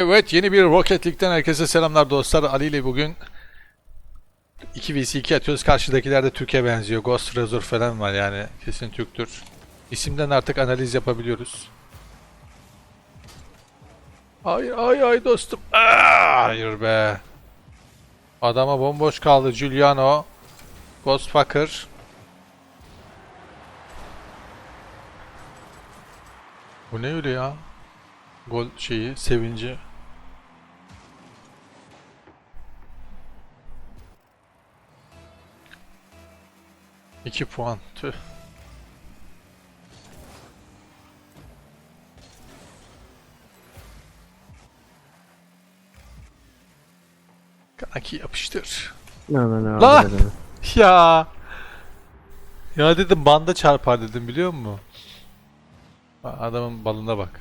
Evet yeni bir Rocket League'den herkese selamlar dostlar. Ali ile bugün 2 vs 2 atıyoruz. Karşıdakiler de Türkiye benziyor. Ghost Razor falan var yani. Kesin Türktür. İsimden artık analiz yapabiliyoruz. Ay ay ay dostum. Aa, hayır be. Adama bomboş kaldı Giuliano. Ghostfucker. Bu ne öyle ya? Gol şeyi, sevinci. İki puan. Tüh. Kanki yapıştır. Hemen abi. Lan! dedim. Ya. Ya dedim banda çarpar dedim biliyor musun? Adamın balına bak.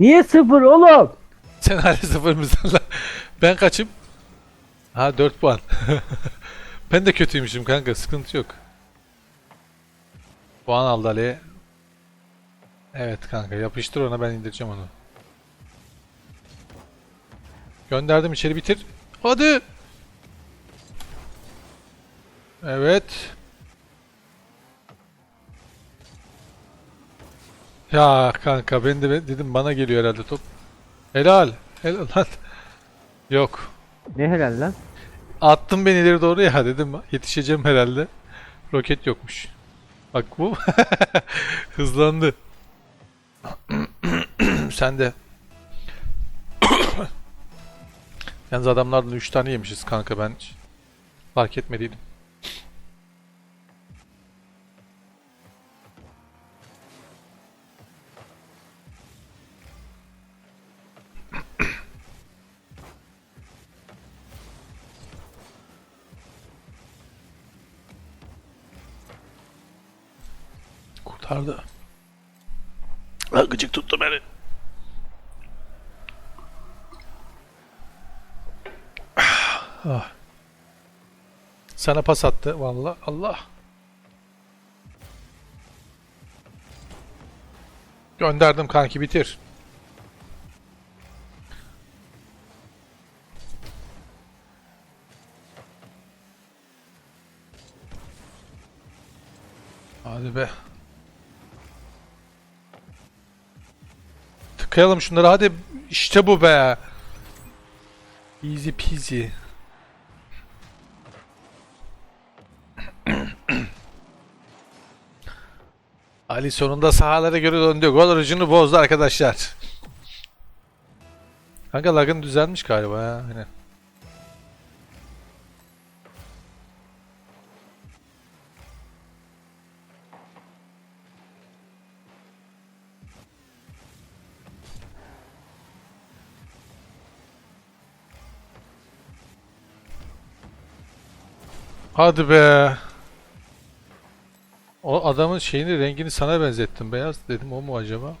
Niye sıfır oğlum? Sen hala sıfır mısın lan? Ben kaçım? Ha 4 puan. ben de kötüymüşüm kanka sıkıntı yok. Puan aldı Ali. Evet kanka yapıştır ona ben indireceğim onu. Gönderdim içeri bitir. Hadi. Evet. Ya kanka ben de dedim bana geliyor herhalde top. Helal. Helal lan. Yok. Ne helal lan? Attım beni ileri doğru ya dedim yetişeceğim herhalde. Roket yokmuş. Bak bu hızlandı. Sen de. Yalnız adamlardan 3 tane yemişiz kanka ben hiç fark etmediydim. Kurtardı. Ha, gıcık tuttu beni. Ah. Sana pas attı vallahi Allah. Gönderdim kanki bitir. Hadi be. Tıkayalım şunları hadi. İşte bu be. Easy peasy. Ali sonunda sahalara göre döndü. Gol orucunu bozdu arkadaşlar. Kanka lagın düzelmiş galiba ya. Aynen. Hadi be. O adamın şeyini rengini sana benzettim beyaz dedim o mu acaba?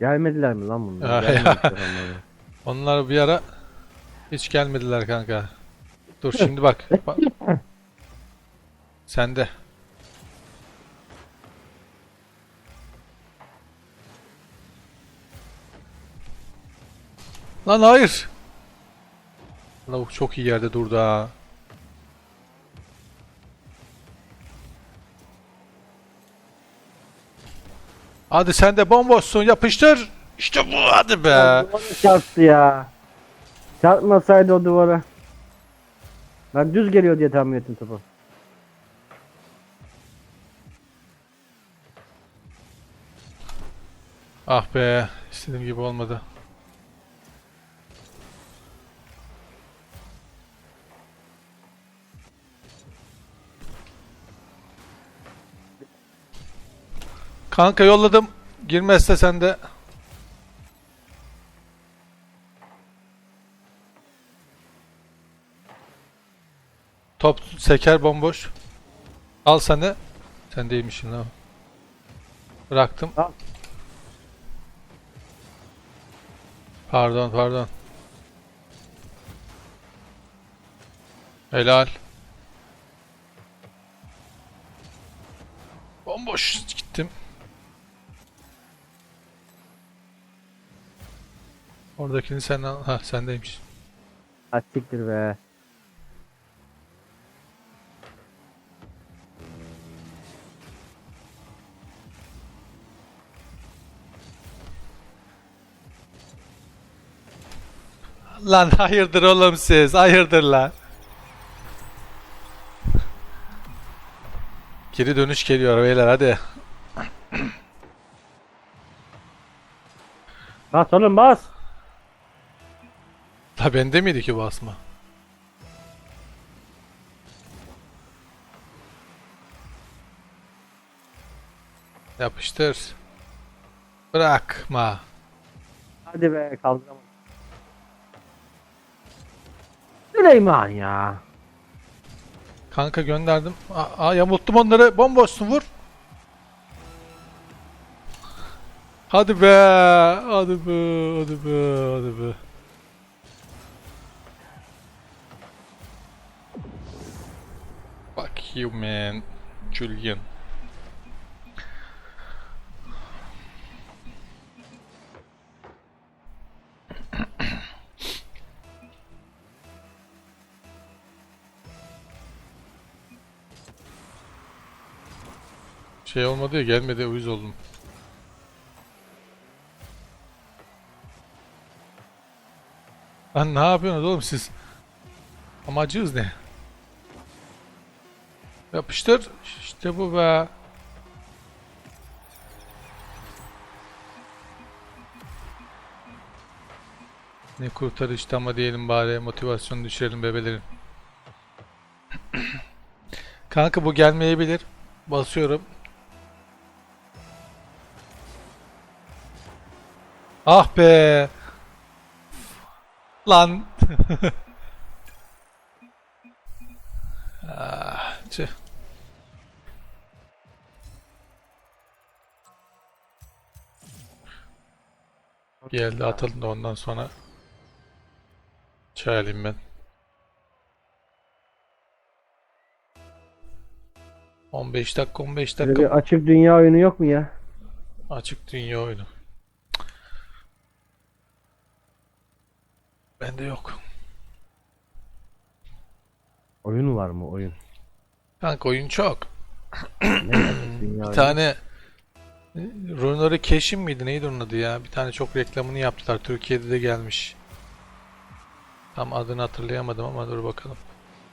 Gelmediler mi lan bunlar? Gelmemişler. Onlar bir ara hiç gelmediler kanka. Dur şimdi bak. bak. Sen Lan hayır. Lavuk çok iyi yerde durdu ha. Hadi sen de bomboşsun yapıştır. İşte bu hadi be. Çarptı ya. Çarpmasaydı o duvara. Ben düz geliyor diye tahmin ettim topu. Ah be, istediğim gibi olmadı. Kanka yolladım. Girmezse sen de Top seker bomboş. Al sen de. Sen değilmişsin ha. Bıraktım. Pardon pardon. Helal. Bomboş Oradakini sen al. Ha sendeymiş. Ha siktir be. Lan hayırdır oğlum siz? Hayırdır lan? Geri dönüş geliyor beyler hadi. Bas oğlum bas. La bende miydi ki basma? Yapıştır. Bırakma. Hadi be kaldıramadım. Süleyman ya. Kanka gönderdim. Aa, aa, yamulttum onları. Bomboşsun vur. Hadi be. Hadi be. Hadi be. Hadi be. You. Julian. Şey olmadı ya gelmedi uyuz oldum. Lan ne yapıyorsunuz oğlum siz? Amacınız ne? Yapıştır. İşte bu be. Ne kurtarıştı ama diyelim bari motivasyon düşürelim bebelerin. Kanka bu gelmeyebilir. Basıyorum. Ah be. Lan. ah, tüh. Geldi atalım da ondan sonra çay alayım ben. 15 dakika 15 Böyle dakika bir açık dünya oyunu yok mu ya? açık dünya oyunu. Bende yok. Oyun var mı oyun? Kanka oyun çok. Bir tane Runari Cash'in miydi? Neydi onun adı ya? Bir tane çok reklamını yaptılar. Türkiye'de de gelmiş. Tam adını hatırlayamadım ama dur bakalım.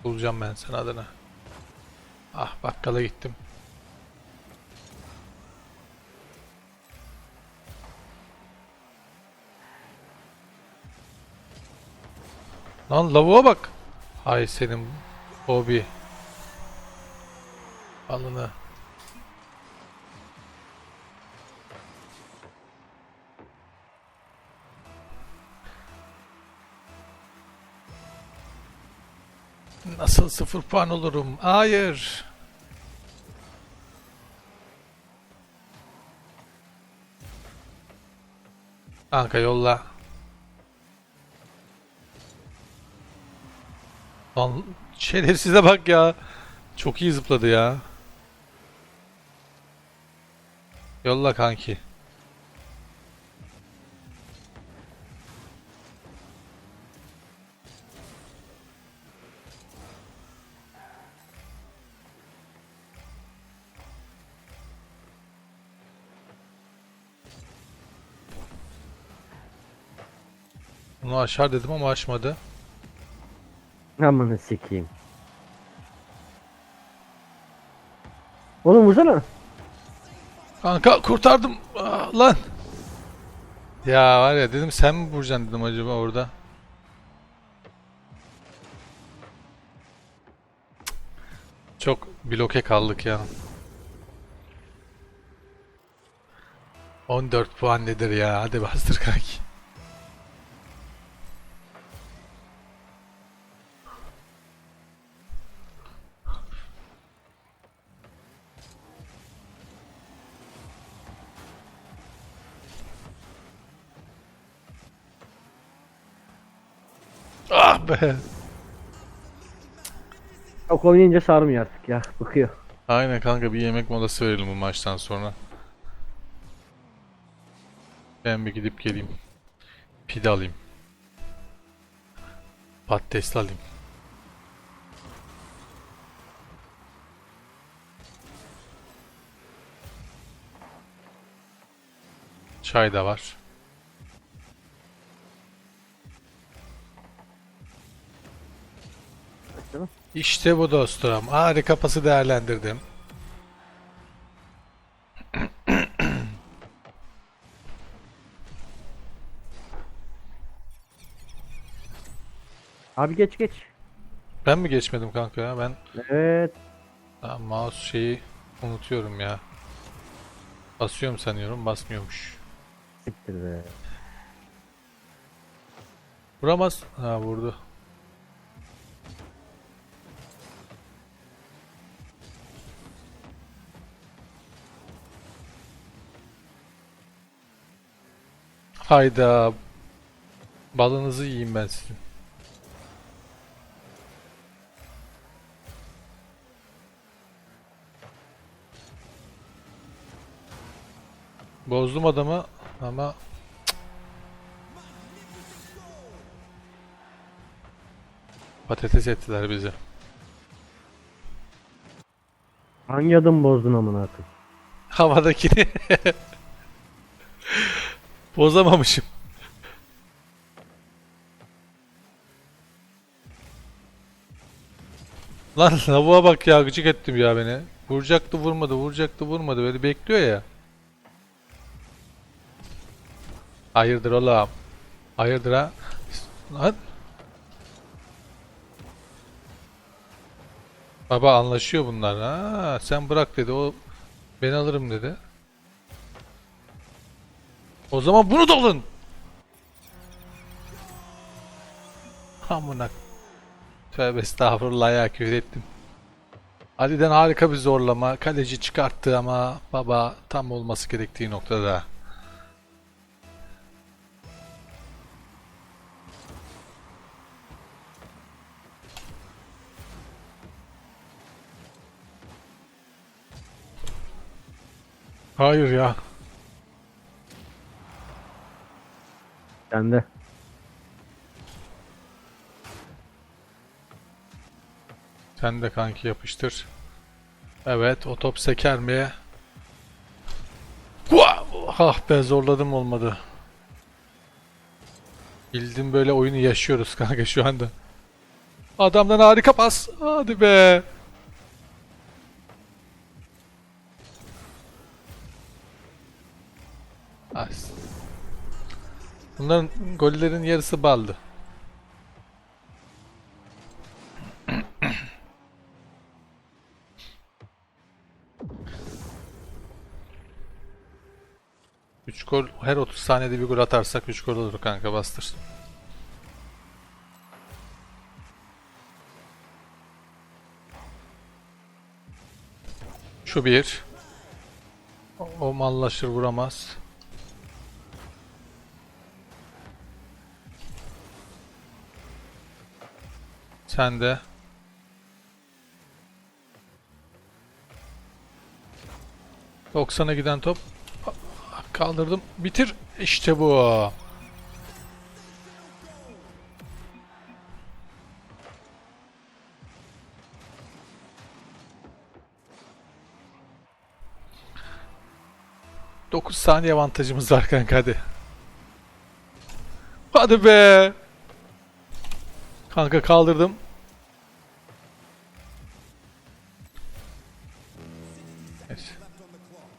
Bulacağım ben sen adını. Ah bakkala gittim. Lan lavuğa bak. Hay senin Bobby. Alını. Nasıl sıfır puan olurum? Hayır. Kanka yolla. Lan şerefsize bak ya. Çok iyi zıpladı ya. Yolla kanki. Bunu aşar dedim ama aşmadı. Amanı sikeyim. Oğlum vursana. Kanka kurtardım. Ah, lan. Ya var ya dedim sen mi vuracaksın dedim acaba orada. Çok bloke kaldık ya. 14 puan nedir ya? Hadi bastır kanki. Be. Çok oynayınca sarmıyor artık ya. Bıkıyor. Aynen kanka bir yemek molası verelim bu maçtan sonra. Ben bir gidip geleyim. Pide alayım. Patatesli alayım. Çay da var. İşte bu dostum. Harika pası değerlendirdim. Abi geç geç. Ben mi geçmedim kanka ya? Ben Evet. ha, mouse şeyi unutuyorum ya. Basıyorum sanıyorum, basmıyormuş. Siktir be. Vuramaz. Ha vurdu. Hayda. Balınızı yiyeyim ben sizin. Bozdum adamı ama patates ettiler bizi. Hangi adım bozdun amına koyayım? Havadakini bozamamışım. Lan lavuğa bak ya gıcık ettim ya beni. Vuracaktı vurmadı, vuracaktı vurmadı. Böyle bekliyor ya. Hayırdır oğlum? Hayırdır ha? Lan. Baba anlaşıyor bunlar. Ha, sen bırak dedi. O ben alırım dedi. O zaman bunu da alın. Amına. Tövbe estağfurullah ya küfür ettim. Ali'den harika bir zorlama. Kaleci çıkarttı ama baba tam olması gerektiği noktada. Hayır ya. Sen de. Sen de kanki yapıştır. Evet o top seker mi? Ah be zorladım olmadı. Bildim böyle oyunu yaşıyoruz kanka şu anda. Adamdan harika pas. Hadi be. Bunların gollerin yarısı baldı. Üç gol her 30 saniyede bir gol atarsak 3 gol olur kanka bastır. Şu bir. O- mallaşır vuramaz. Sen de. Doksana giden top. Kaldırdım. Bitir. İşte bu. Dokuz saniye avantajımız var kanka hadi. Hadi be. Kanka kaldırdım. Evet.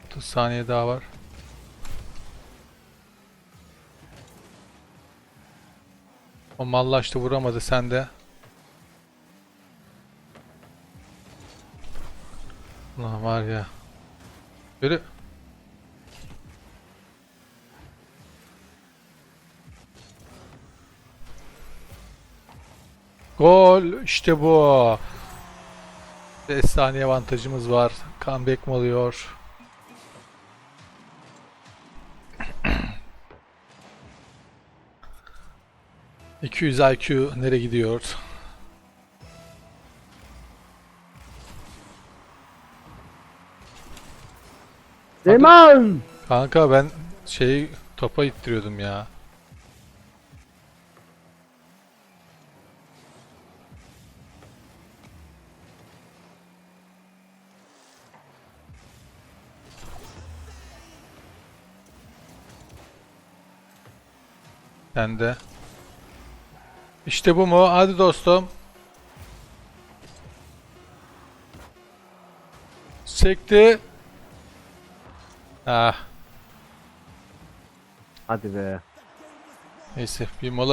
30 saniye daha var. O mallaştı vuramadı sen de. Ulan var ya. Böyle Gol işte bu. 5 avantajımız var. Comeback mi oluyor? ...200 IQ nereye gidiyor? Zeman! Kanka ben şeyi topa ittiriyordum ya. Sen de. İşte bu mu? Hadi dostum. Sekti. Ah. Hadi be. Neyse bir mola